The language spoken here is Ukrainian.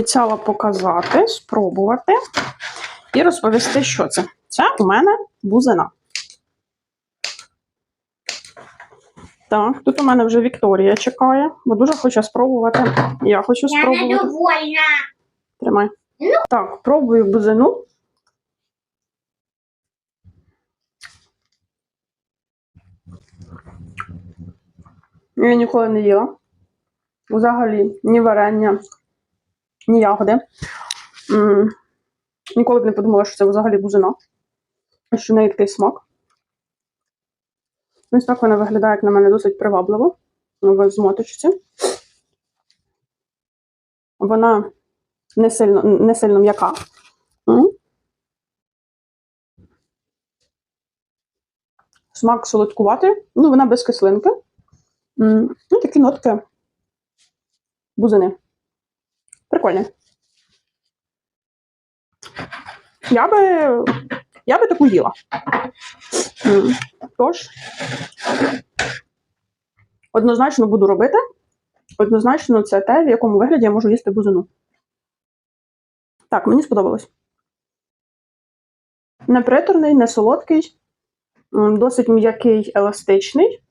Обіцяла показати, спробувати і розповісти, що це. Це у мене бузина. Так, тут у мене вже Вікторія чекає, бо дуже хоче спробувати. Я хочу Я спробувати. недовольна. Тримай. Так, пробую бузину. Я ніколи не їла. Взагалі, ні варення, ні ягоди. Ніколи б не подумала, що це взагалі бузина. Що в неї такий смак. Ось так вона виглядає, як на мене, досить привабливо. В змоточці. Вона не сильно, не сильно м'яка. Смак солодкуватий, ну вона без кислинки. Ну, такі нотки бузини. Прикольні. Я би, я би таку їла. Тож, однозначно буду робити. Однозначно, це те, в якому вигляді я можу їсти бузину. Так, мені сподобалось. Не приторний, не солодкий, досить м'який, еластичний.